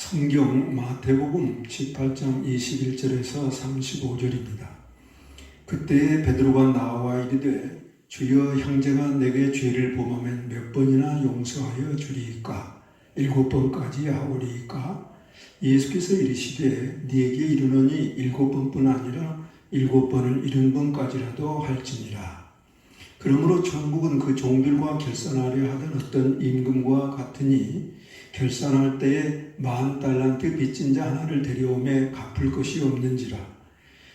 성경 마태복음 18장 21절에서 35절입니다. 그때 베드로가 나와 이르되 주여 형제가 내게 죄를 범하면 몇 번이나 용서하여 주리이까? 일곱 번까지 하오리이까? 예수께서 이르시되 네게 이르노니 일곱 번뿐 아니라 일곱 번을 일흔 번까지라도 할지니라. 그러므로 천국은 그 종들과 결산하려 하던 어떤 임금과 같으니 결산할 때에 만 달란트 빚진 자 하나를 데려오매 갚을 것이 없는지라.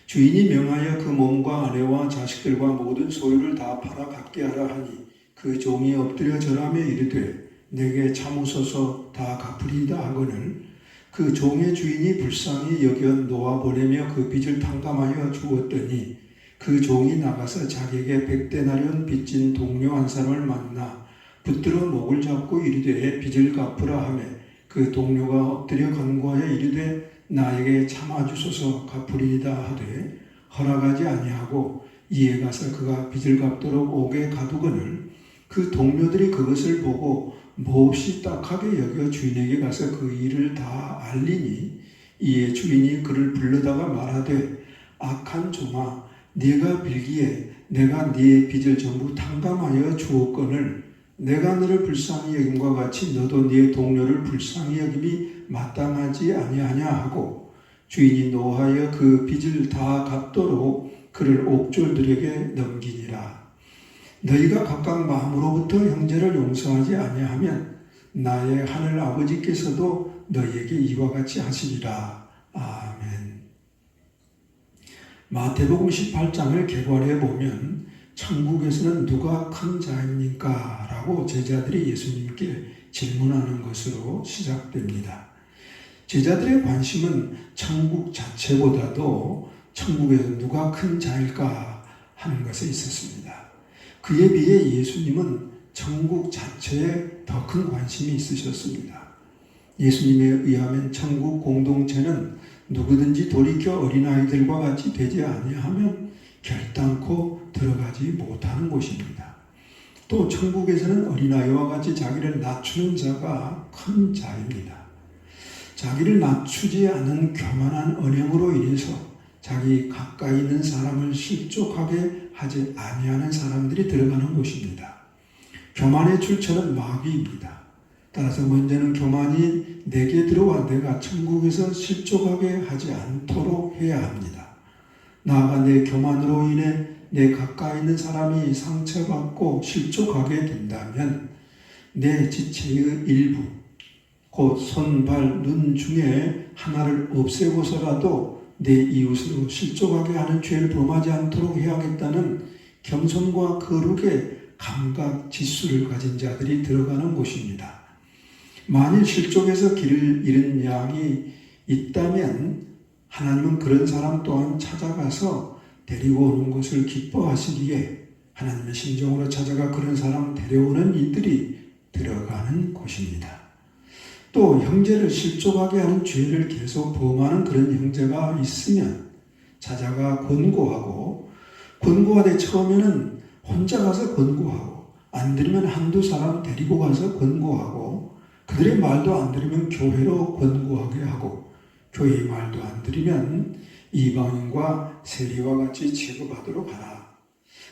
주인이 명하여 그 몸과 아내와 자식들과 모든 소유를 다 팔아 갚게 하라 하니 그 종이 엎드려 절하며 이르되 내게 참으소서 다 갚으리이다 하거늘. 그 종의 주인이 불쌍히 여겨 놓아 보내며 그 빚을 탕감하여 주었더니 그 종이 나가서 자기에게 백대나리온 빚진 동료 한 사람을 만나 붙들어 목을 잡고 이르되 빚을 갚으라 하매 그 동료가 엎드려 간구하여 이르되 나에게 참아주소서 갚으리이다 하되 허락하지 아니하고 이에 가서 그가 빚을 갚도록 옥에 가두거늘 그 동료들이 그것을 보고 몹시 딱하게 여겨 주인에게 가서 그 일을 다 알리니 이에 주인이 그를 불러다가 말하되 악한 종아 네가 빌기에 내가 네 빚을 전부 탕감하여 주었거늘 내가 너를 불쌍히 여김과 같이 너도 네 동료를 불쌍히 여김이 마땅하지 아니하냐 하고 주인이 노하여 그 빚을 다 갚도록 그를 옥졸들에게 넘기니라 너희가 각각 마음으로부터 형제를 용서하지 아니하면 나의 하늘 아버지께서도 너희에게 이와 같이 하시리라 아멘. 마태복음 18장을 개괄해 보면 천국에서는 누가 큰 자입니까? 라고 제자들이 예수님께 질문하는 것으로 시작됩니다. 제자들의 관심은 천국 자체보다도 천국에서 누가 큰 자일까 하는 것에 있었습니다. 그에 비해 예수님은 천국 자체에 더 큰 관심이 있으셨습니다. 예수님에 의하면 천국 공동체는 누구든지 돌이켜 어린아이들과 같이 되지 아니하면 결단코 들어가지 못하는 곳입니다. 또 천국에서는 어린아이와 같이 자기를 낮추는 자가 큰 자입니다. 자기를 낮추지 않은 교만한 언행으로 인해서 자기 가까이 있는 사람을 실족하게 하지 아니하는 사람들이 들어가는 곳입니다. 교만의 출처는 마귀입니다. 따라서 먼저는 교만이 내게 들어와 내가 천국에서 실족하게 하지 않도록 해야 합니다. 나아가 내 교만으로 인해 내 가까이 있는 사람이 상처받고 실족하게 된다면 내 지체의 일부, 곧 손, 발, 눈 중에 하나를 없애고서라도 내 이웃으로 실족하게 하는 죄를 범하지 않도록 해야겠다는 겸손과 거룩의 감각 지수를 가진 자들이 들어가는 곳입니다. 만일 실족해서 길을 잃은 양이 있다면 하나님은 그런 사람 또한 찾아가서 데리고 오는 것을 기뻐하시기에 하나님의 심정으로 찾아가 그런 사람 데려오는 이들이 들어가는 곳입니다. 또 형제를 실족하게 하는 죄를 계속 범하는 그런 형제가 있으면 찾아가 권고하고 권고하되 처음에는 혼자 가서 권고하고 안 들으면 한두 사람 데리고 가서 권고하고 그들의 말도 안 들으면 교회로 권고하게 하고 교회의 말도 안 들으면 이방인과 세리와 같이 취급하도록 하라.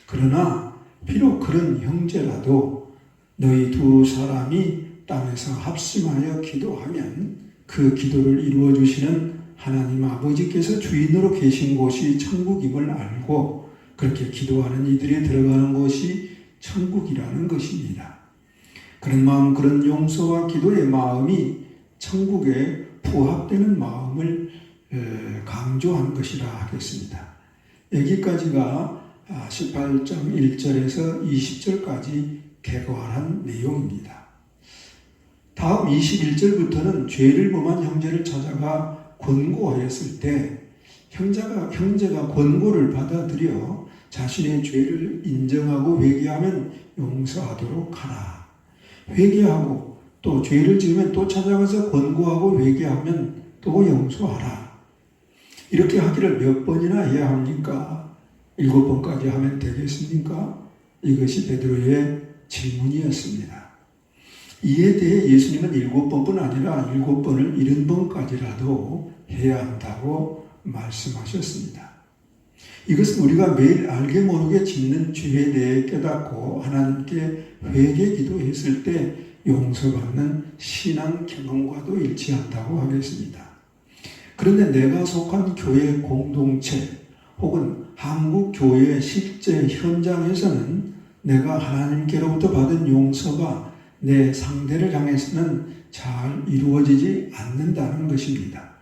그러나 비록 그런 형제라도 너희 두 사람이 땅에서 합심하여 기도하면 그 기도를 이루어 주시는 하나님 아버지께서 주인으로 계신 곳이 천국임을 알고 그렇게 기도하는 이들이 들어가는 곳이 천국이라는 것입니다. 그런 마음, 그런 용서와 기도의 마음이 천국에 부합되는 마음을 강조한 것이라 하겠습니다. 여기까지가 18장 1절에서 20절까지 개괄한 내용입니다. 다음 21절부터는 죄를 범한 형제를 찾아가 권고하였을 때 형제가, 형제가 권고를 받아들여 자신의 죄를 인정하고 회개하면 용서하도록 하라. 회개하고 또 죄를 지으면 또 찾아가서 권고하고 회개하면 또 용서하라. 이렇게 하기를 몇 번이나 해야 합니까? 일곱 번까지 하면 되겠습니까? 이것이 베드로의 질문이었습니다. 이에 대해 예수님은 일곱 번뿐 아니라 일곱 번을 일흔 번까지라도 해야 한다고 말씀하셨습니다. 이것은 우리가 매일 알게 모르게 짓는 죄에 대해 깨닫고 하나님께 회개 기도했을 때 용서받는 신앙 경험과도 일치한다고 하겠습니다. 그런데 내가 속한 교회 공동체 혹은 한국 교회의 실제 현장에서는 내가 하나님께로부터 받은 용서가 내 상대를 향해서는 잘 이루어지지 않는다는 것입니다.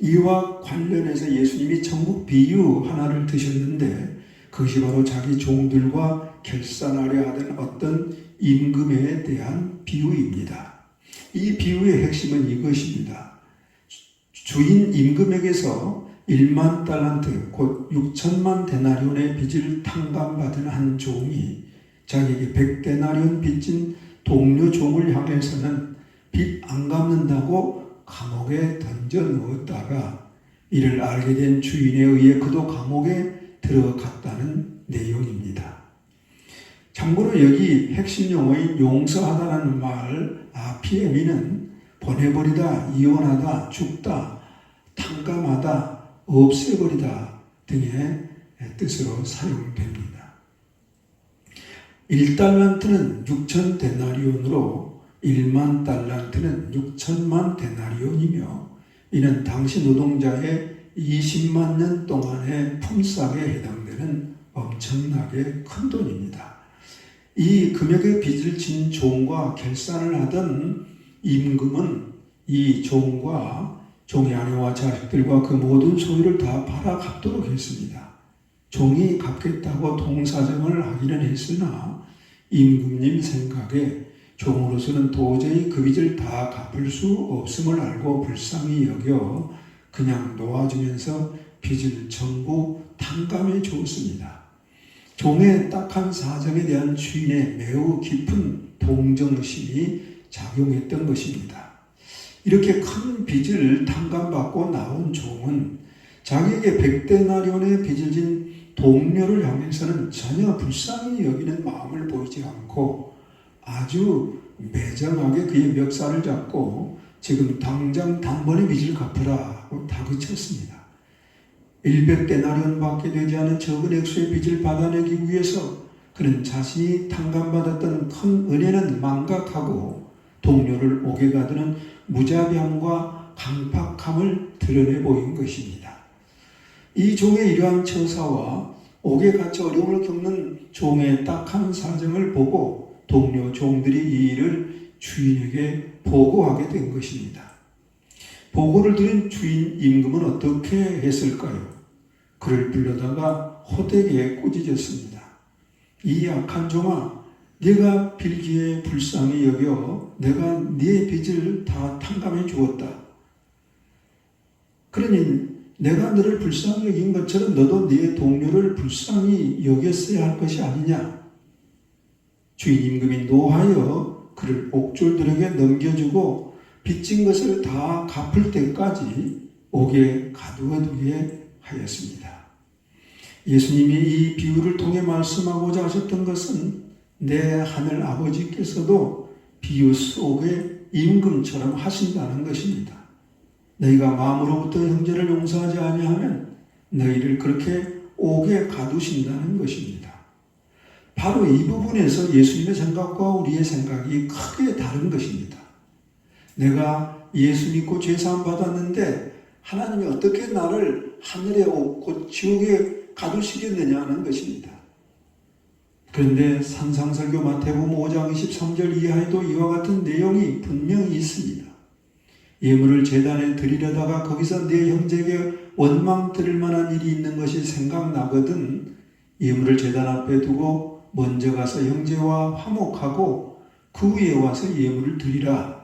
이와 관련해서 예수님이 천국 비유 하나를 드셨는데 그것이 바로 자기 종들과 결산하려 하던 어떤 임금에 대한 비유입니다. 이 비유의 핵심은 이것입니다. 주인 임금에게서 1만 달란트 곧 6천만 데나리온의 빚을 탕감받은 한 종이 자기에게 100데나리온 빚진 동료 종을 향해서는 빚 안 갚는다고 감옥에 던져 넣었다가 이를 알게 된 주인에 의해 그도 감옥에 들어갔다는 내용입니다. 참고로 여기 핵심 용어인 용서하다라는 말 아피에미는 보내버리다, 이혼하다, 죽다, 탕감하다, 없애버리다 등의 뜻으로 사용됩니다. 1달란트는 6천 데나리온으로 1만 달란트는 6천만 데나리온이며 이는 당시 노동자의 20만 년 동안의 품삯에 해당되는 엄청나게 큰 돈입니다. 이 금액의 빚을 진 종과 결산을 하던 임금은 이 종과 종의 아내와 자식들과 그 모든 소유를 다 팔아 갚도록 했습니다. 종이 갚겠다고 통사정을 하기는 했으나 임금님 생각에 종으로서는 도저히 그 빚을 다 갚을 수 없음을 알고 불쌍히 여겨 그냥 놓아주면서 빚을 전부 탕감해 주었습니다. 종의 딱한 사정에 대한 주인의 매우 깊은 동정심이 작용했던 것입니다. 이렇게 큰 빚을 탕감받고 나온 종은 자기에게 백대나리온의 빚을 진 동료를 향해서는 전혀 불쌍히 여기는 마음을 보이지 않고 아주 매정하게 그의 멱살을 잡고 지금 당장 단번에 빚을 갚으라 하고 다그쳤습니다. 100데나리온 밖에 되지 않은 적은 액수의 빚을 받아내기 위해서 그는 자신이 탕감받았던 큰 은혜는 망각하고 동료를 옥에 가두는 무자비함과 강팍함을 드러내 보인 것입니다. 이 종의 이러한 처사와 옥에 갇혀 어려움을 겪는 종의 딱한 사정을 보고 동료 종들이 이 일을 주인에게 보고하게 된 것입니다. 보고를 들은 주인 임금은 어떻게 했을까요? 그를 불러다가 호되게 꾸짖었습니다. 이 약한 종아, 네가 빌기에 불쌍히 여겨 내가 네 빚을 다 탕감해 주었다. 그러니 내가 너를 불쌍히 여긴 것처럼 너도 네 동료를 불쌍히 여겼어야 할 것이 아니냐. 주인 임금이 노하여 그를 옥졸들에게 넘겨주고 빚진 것을 다 갚을 때까지 옥에 가두어두게 하였습니다. 예수님이 이 비유를 통해 말씀하고자 하셨던 것은 내 하늘 아버지께서도 비유 속에 임금처럼 하신다는 것입니다. 너희가 마음으로부터 형제를 용서하지 아니하면 너희를 그렇게 옥에 가두신다는 것입니다. 바로 이 부분에서 예수님의 생각과 우리의 생각이 크게 다른 것입니다. 내가 예수 믿고 죄사함 받았는데 하나님이 어떻게 나를 하늘에 옥, 지옥에 가두시겠느냐는 것입니다. 그런데 산상설교 마태복음 5장 23절 이하에도 이와 같은 내용이 분명히 있습니다. 예물을 재단에 드리려다가 거기서 내 형제에게 원망 들을 만한 일이 있는 것이 생각나거든 예물을 재단 앞에 두고 먼저 가서 형제와 화목하고 그 후에 와서 예물을 드리라.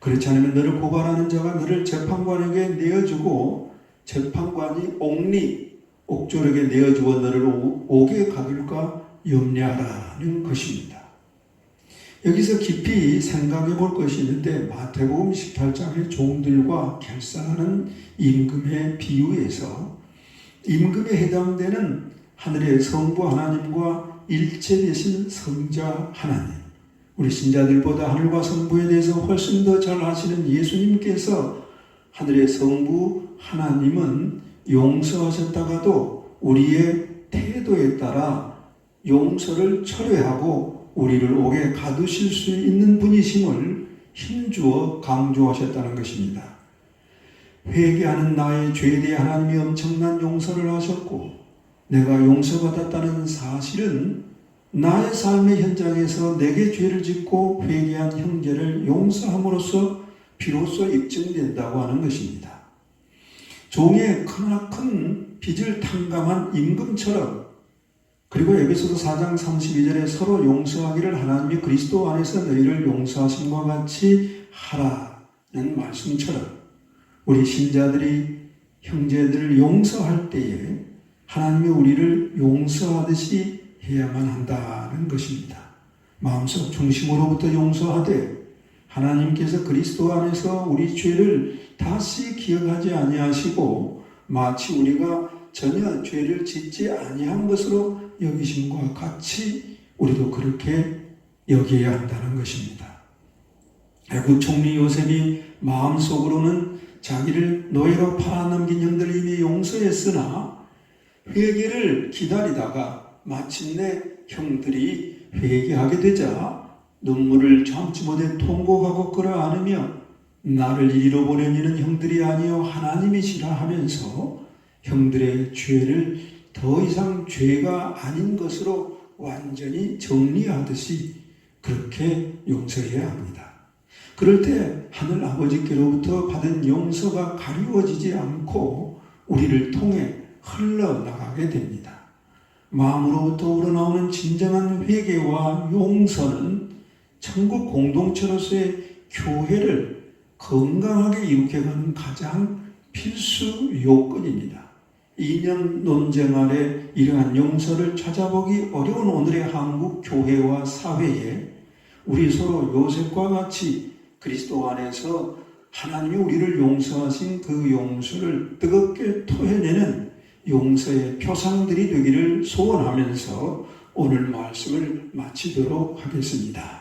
그렇지 않으면 너를 고발하는 자가 너를 재판관에게 내어주고 재판관이 옥리 옥졸에게 내어주어 너를 옥에 가둘까 염려하라는 것입니다. 여기서 깊이 생각해 볼 것이 있는데 마태복음 18장의 종들과 결산하는 임금의 비유에서 임금에 해당되는 하늘의 성부 하나님과 일체 되신 성자 하나님 우리 신자들보다 하늘과 성부에 대해서 훨씬 더 잘 아시는 예수님께서 하늘의 성부 하나님은 용서하셨다가도 우리의 태도에 따라 용서를 철회하고 우리를 옥에 가두실 수 있는 분이심을 힘주어 강조하셨다는 것입니다. 회개하는 나의 죄에 대해 하나님이 엄청난 용서를 하셨고 내가 용서받았다는 사실은 나의 삶의 현장에서 내게 죄를 짓고 회개한 형제를 용서함으로써 비로소 입증된다고 하는 것입니다. 종의 크나큰 빚을 탕감한 임금처럼 그리고 에베소서 4장 32절에 서로 용서하기를 하나님이 그리스도 안에서 너희를 용서하신 것 같이 하라는 말씀처럼 우리 신자들이 형제들을 용서할 때에 하나님이 우리를 용서하듯이 해야만 한다는 것입니다. 마음속 중심으로부터 용서하되 하나님께서 그리스도 안에서 우리 죄를 다시 기억하지 아니하시고 마치 우리가 전혀 죄를 짓지 아니한 것으로 여기심과 같이 우리도 그렇게 여겨야 한다는 것입니다. 애국 총리 요셉이 마음속으로는 자기를 노예로 팔아넘긴 형들을 이미 용서했으나 회개를 기다리다가 마침내 형들이 회개하게 되자 눈물을 참지 못해 통곡하고 끌어안으며 나를 이는 형들이 아니요 하나님이시라 하면서 형들의 죄를 더 이상 죄가 아닌 것으로 완전히 정리하듯이 그렇게 용서해야 합니다. 그럴 때 하늘 아버지께로부터 받은 용서가 가리워지지 않고 우리를 통해 흘러나가게 됩니다. 마음으로부터 우러나오는 진정한 회개와 용서는 천국 공동체로서의 교회를 건강하게 이룩해가는 가장 필수 요건입니다. 이념 논쟁 아래 이러한 용서를 찾아보기 어려운 오늘의 한국 교회와 사회에 우리 서로 요셉과 같이 그리스도 안에서 하나님이 우리를 용서하신 그 용서를 뜨겁게 토해내는 용서의 표상들이 되기를 소원하면서 오늘 말씀을 마치도록 하겠습니다.